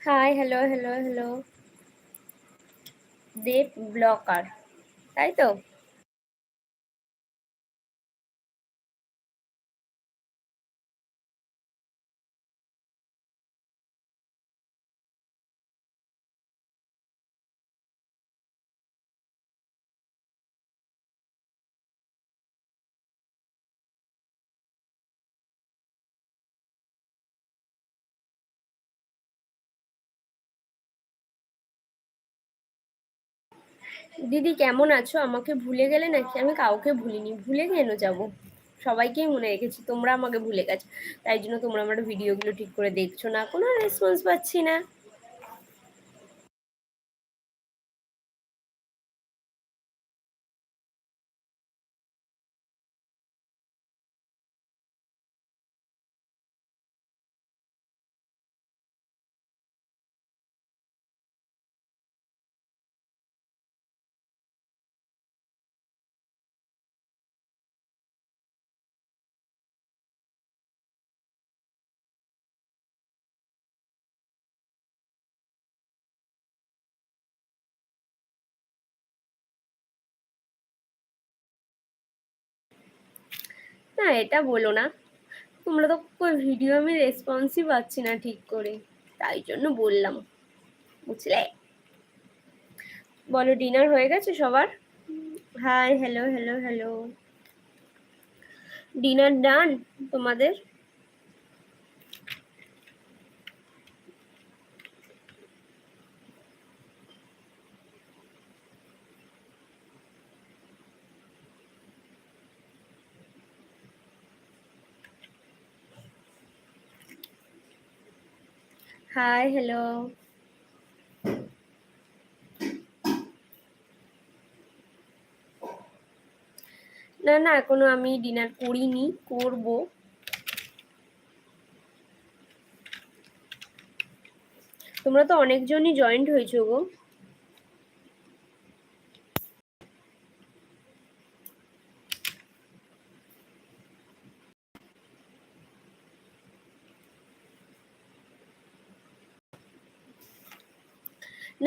High hello hello hello দেব ব্লকার তাই তো? দিদি, কেমন আছো? আমাকে ভুলে গেলে নাকি? আমি কাউকে ভুলিনি, ভুলে কেন যাব? সবাইকেই মনে রেখেছি, তোমরা আমাকে ভুলে গেছো। তাই জন্য তোমরা আমার ভিডিওগুলো ঠিক করে দেখছ না, কোনো রেসপন্স পাচ্ছি না। না এটা বলো না। তোমরা তো ভিডিও আমি রেসপন্সই পাচ্ছি না ঠিক করে। তাই জন্য বললাম। বুঝলে? বলো ডিনার হয়ে গেছে সবার? Hi hello hello hello dinner done তোমাদের? হাই হ্যালো না না, এখনও আমি ডিনার করিনি, করব। তোমরা তো অনেকজনই জয়েন্ট হয়েছো গো।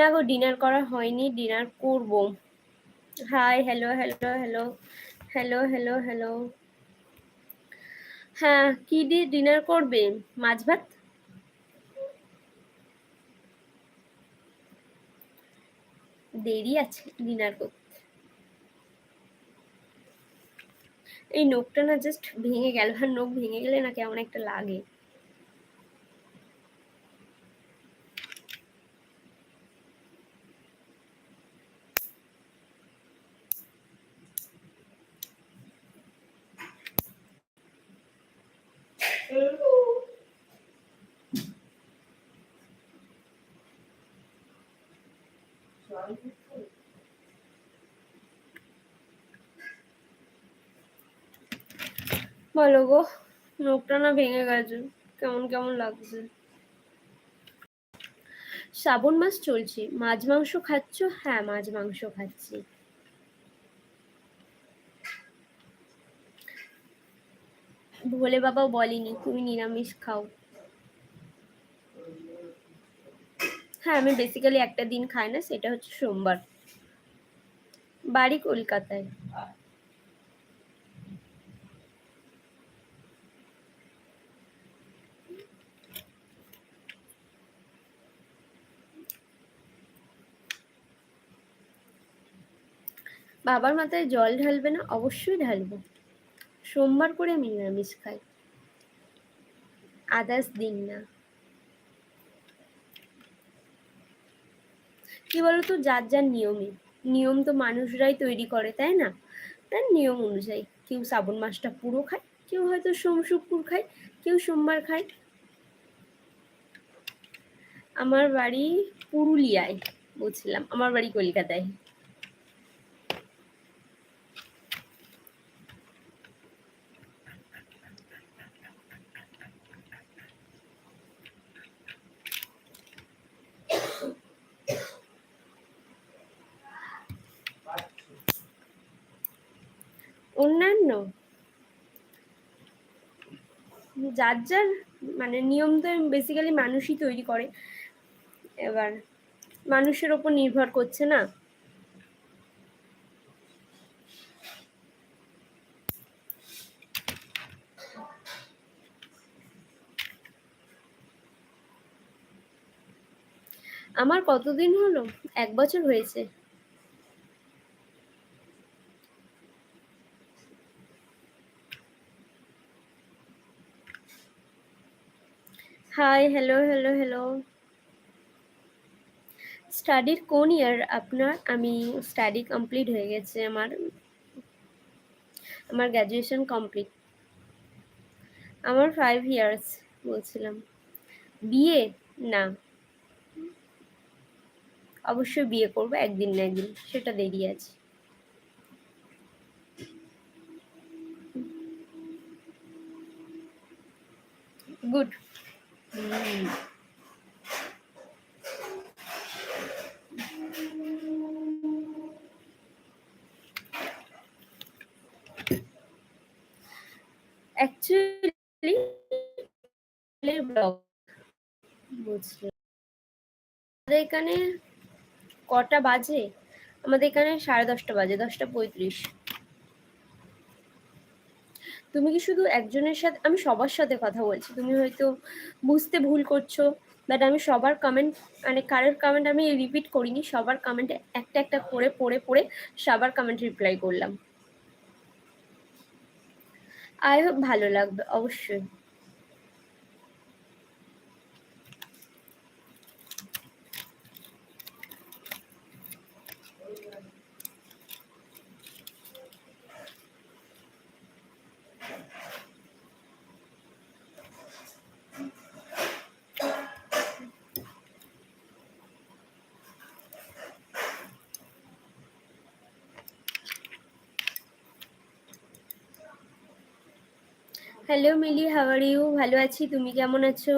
না গো ডিনার করা হয়নি ডিনার করব। Hi hello hello hello hello hello hello হ্যাঁ কি দিয়ে ডিনার করবে? মাছ ভাত দেরি আছে ডিনার করতে। এই নোকটা না জাস্ট ভেঙে গেল, আর নোক ভেঙে গেলে না কেমন একটা লাগে। বলো গো। মুখটা না ভেঙে গেছে। কেমন কেমন লাগছে। শ্রাবণ মাস চলছে। মাছ, মাংস খাচ্ছ? হ্যাঁ মাছ, মাংস খাচ্ছি। ভোলে বাবাও বলেনি, তুমি নিরামিষ খাও। হ্যাঁ আমি বেসিক্যালি একটা দিন খাই না, সেটা হচ্ছে সোমবার। বাড়ি কলকাতায়। বাবার মাথায় জল ঢালবে না, অবশ্যই ঢালবো। সোমবার করে আমি নিরামিষ খাই। আদার্স দিন না। কি বলতো, যার যার নিয়মে নিয়ম তো মানুষরাই তৈরি করে, তাই না? তার নিয়ম অনুযায়ী। কেউ শ্রাবণ মাসটা পুরো খায়, কেউ হয়তো সোম শুক্র খায়, কেউ সোমবার খায়। আমার বাড়ি পুরুলিয়ায় বুঝলাম আমার বাড়ি কলকাতায়। অন্যান্য? যার যার মানে নিয়ম তো বেসিক্যালি মানুষই তৈরি করে। এবার মানুষের ওপর নির্ভর করছে না। আমার কতদিন হলো? এক বছর হয়েছে। হাই হ্যালো হ্যালো হ্যালো স্টাডির কোন ইয়ার আপনার, আমি স্টাডি কমপ্লিট হয়ে গেছে আমার। আমার গ্র্যাজুয়েশন কমপ্লিট আমার ফাইভ ইয়ার্স বলছিলাম। বিয়ে না। অবশ্যই বিয়ে করব, একদিন না একদিন, সেটা দেরি আছে। গুড অ্যাকচুয়ালি ব্লগ বুঝলাম আমাদের এখানে কটা বাজে? আমাদের এখানে সাড়ে দশটা বাজে দশটা পঁয়ত্রিশ। তুমি কি শুধু একজনের সাথে, আমি সবার সাথে কথা বলছি, তুমি হয়তো বুঝতে ভুল করছ বাট আমি সবার কমেন্ট মানে কারোর কমেন্ট আমি রিপিট করিনি, সবার কমেন্ট একটা একটা করে পড়ে পড়ে সবার কমেন্ট রিপ্লাই করলাম। আই হোপ ভালো লাগবে, অবশ্যই। হ্যালো মিলি হাওয়ার ইউ ভালো আছি। তুমি কেমন আছো?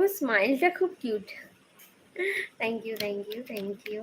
তোমার স্মাইলটা খুব cute thank you thank you thank you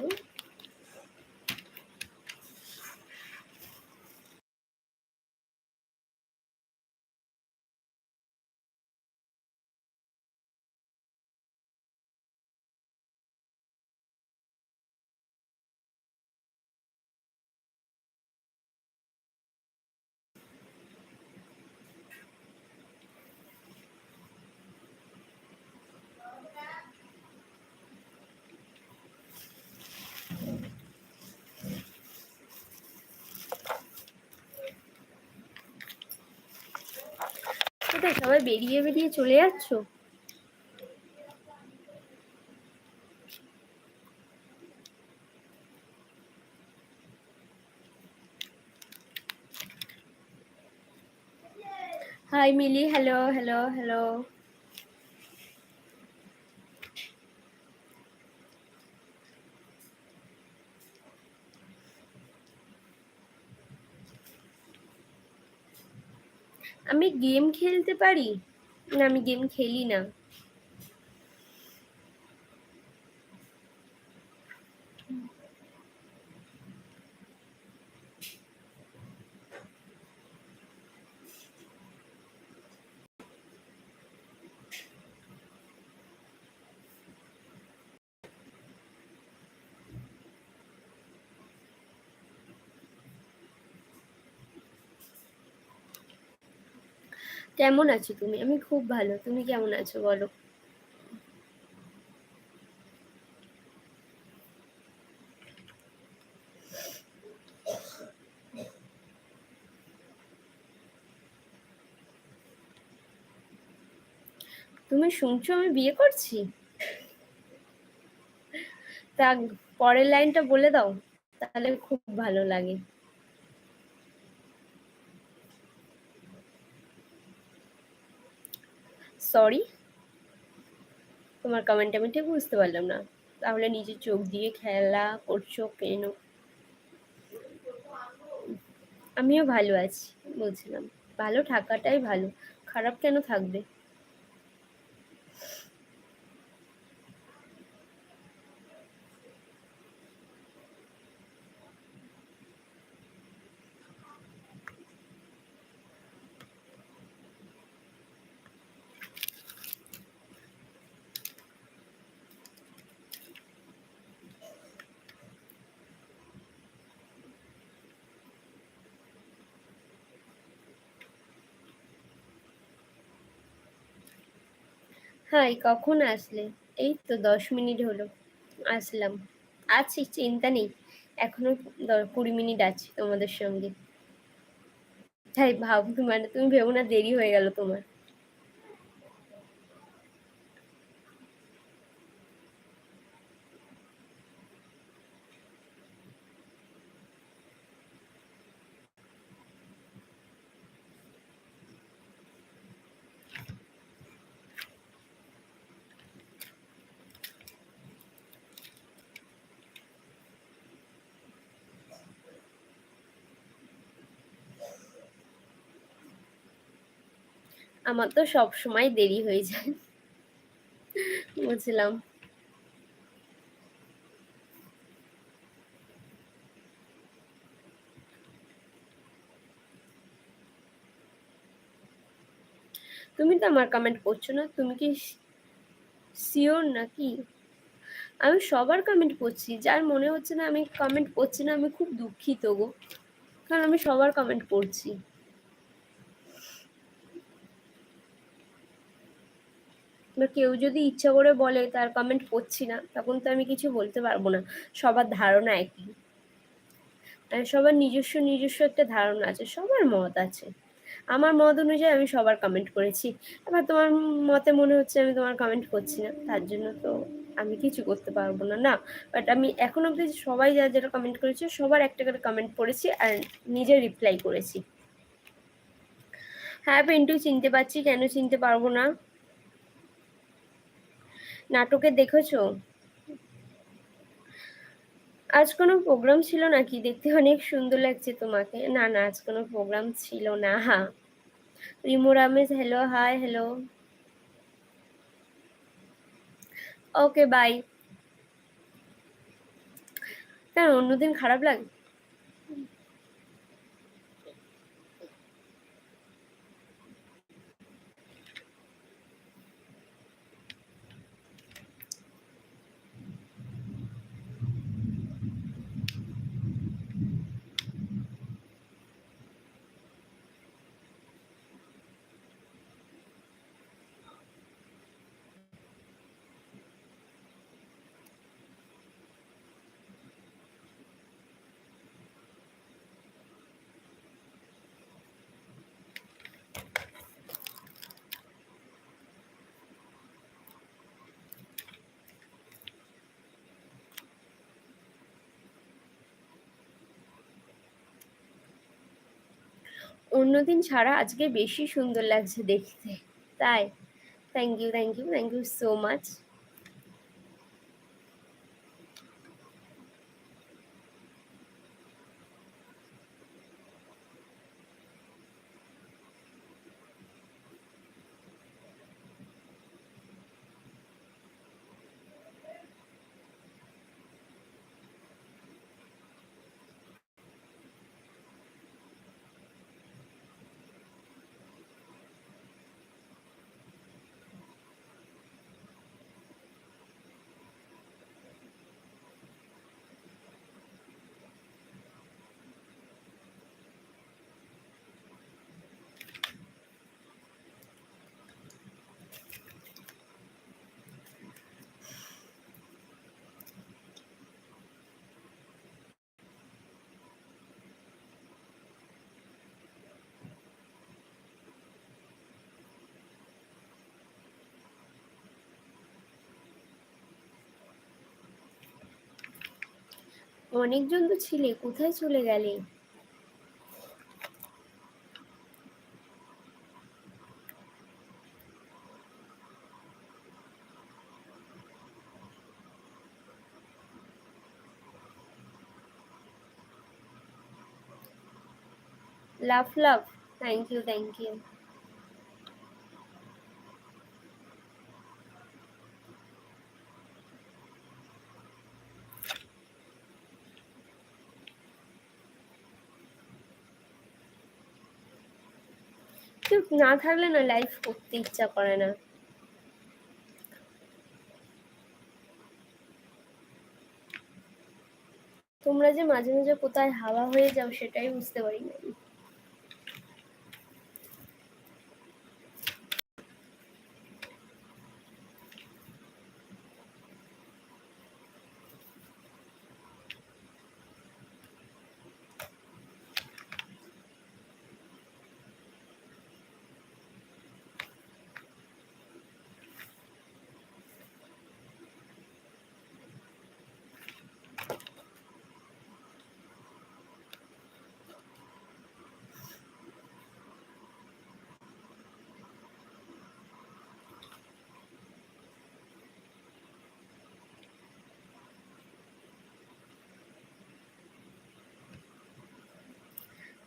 কোথায়? সবাই বেরিয়ে বেরিয়ে চলে যাচ্ছ? Hi Mili hello hello hello আমি গেম খেলতে পারি? না আমি গেম খেলি না। কেমন আছো তুমি? আমি খুব ভালো। তুমি কেমন আছো বলো? তুমি শুনছো আমি বিয়ে করছি? তা পরের লাইনটা বলে দাও, তাহলে খুব ভালো লাগে। সরি তোমার কমেন্ট আমি ঠিক বুঝতে পারলাম না। তাহলে নিজের চোখ দিয়ে খেলা করছ কেন? আমিও ভালো আছি, বলছিলাম। ভালো থাকাটাই ভালো। খারাপ কেন থাকবে? হাই কখন আসলে? এই তো দশ মিনিট হলো, আসলাম। আছি, চিন্তা নেই। এখনও কুড়ি মিনিট আছি তোমাদের সঙ্গে। তাই ভাব মানে তুমি ভেবো না দেরি হয়ে গেল তোমার। আমার তো সব সময় দেরি হয়ে যায়। বুঝলাম। তুমি তো আমার কমেন্ট করছ না, তুমি কি শিওর নাকি? আমি সবার কমেন্ট করছি, যার মনে হচ্ছে না আমি কমেন্ট করছি না, আমি খুব দুঃখিত গো। কারণ আমি সবার কমেন্ট করছি। বা কেউ যদি ইচ্ছা করে বলে, তার কমেন্ট করছি না, তখন তো আমি কিছু বলতে পারব না। সবার ধারণা একই। সবার নিজস্ব নিজস্ব একটা ধারণা আছে, সবার মত আছে। আমার মত অনুযায়ী আমি সবার কমেন্ট করেছি। এবার তোমার মতে মনে হচ্ছে আমি তোমার কমেন্ট করছি না, তার জন্য তো আমি কিছু করতে পারব না না। বাট আমি এখন অবধি সবাই যা যেটা কমেন্ট করেছে, সবার একটা করে কমেন্ট করেছি আর নিজে রিপ্লাই করেছি। হ্যাঁ পিন্টু, চিনতে পারছি, কেন চিনতে পারব না? নাটকে দেখেছ? আজ কোনো প্রোগ্রাম ছিল নাকি? দেখতে অনেক সুন্দর লাগছে তোমাকে। না না, আজ কোনো প্রোগ্রাম ছিল না। হা Rimu Ramesh hello hi hello okay bye কেন, অন্যদিন খারাপ লাগে? অন্যদিন ছাড়া আজকে বেশি সুন্দর লাগছে দেখতে। তাই thank you thank you thank you so much অনেকজন তো ছিলে কোথায় চলে গেলে? Love love thank you thank you কেউ না থাকলে না লাইফ করতে ইচ্ছা করে না। তোমরা যে মাঝে মাঝে কোথায় হাওয়া হয়ে যাও সেটাই বুঝতে পারি না।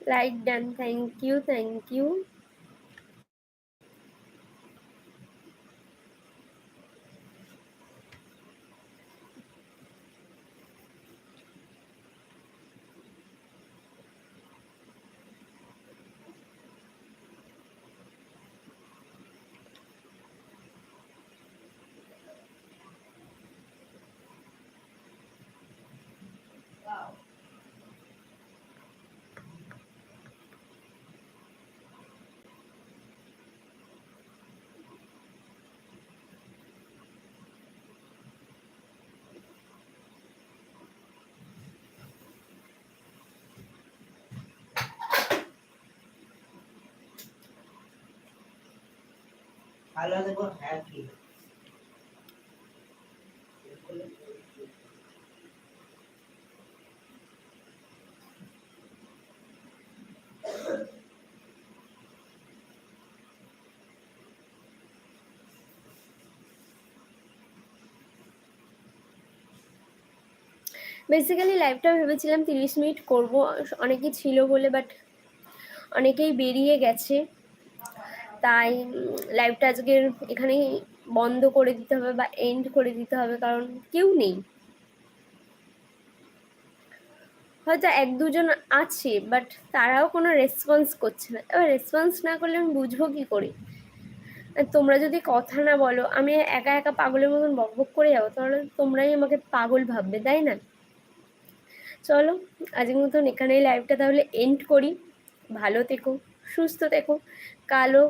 Like done. Thank you. Thank you ভালো দেবো হ্যাপি বেসিক্যালি লাইভটা ভেবেছিলাম তিরিশ মিনিট করব, অনেকেই ছিল বলে বাট অনেকেই বেরিয়ে গেছে। তাই লাইভটা আজকের এখানেই বন্ধ করে দিতে হবে বা এন্ড করে দিতে হবে, কারণ কেউ নেই। হয়তো এক দুজন আছে বাট তারাও কোনো রেসপন্স করছে না। এবার রেসপন্স না করলে আমি বুঝব কী করি? তোমরা যদি কথা না বলো, আমি একা একা পাগলের মতন বক বক করে যাব, তাহলে তোমরাই আমাকে পাগল ভাববে, তাই না? চলো, আজকের মতন এখানেই লাইভটা তাহলে এন্ড করি। ভালো থেকো। সুস্থ দেখো। কালো,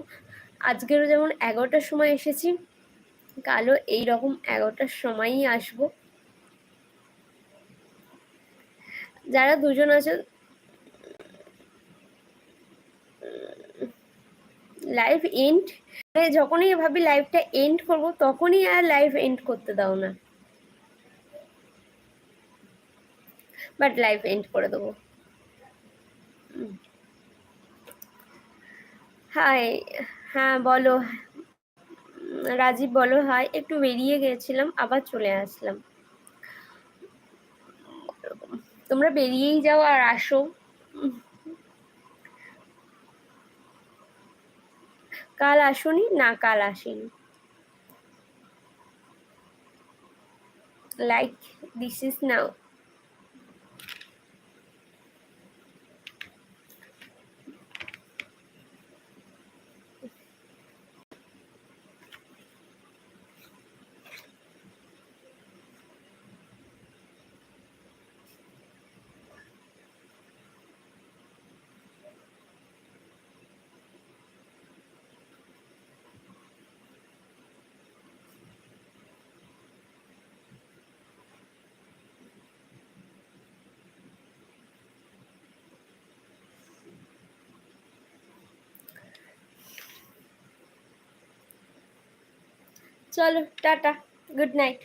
আজকেরও যেমন এগারোটার সময় এসেছি, কালো এই রকম এগারোটার সময়ই আসব। যারা দুজন আছে লাইভ এন্ড যখনই ভাবি লাইভটা এন্ড করব, তখনই আর লাইভ এন্ড করতে দাও না। বাট লাইভ এন্ড করে দেবো। হাই হ্যাঁ বলো। রাজীব, বলো। হাই, একটু বেরিয়ে গেছিলাম, আবার চলে আসলাম। তোমরা বেরিয়েই যাও আর আসো। কাল আসুনি? না, কাল আসিনি। লাইক দিস ইজ নাও চলো টাটা গুড নাইট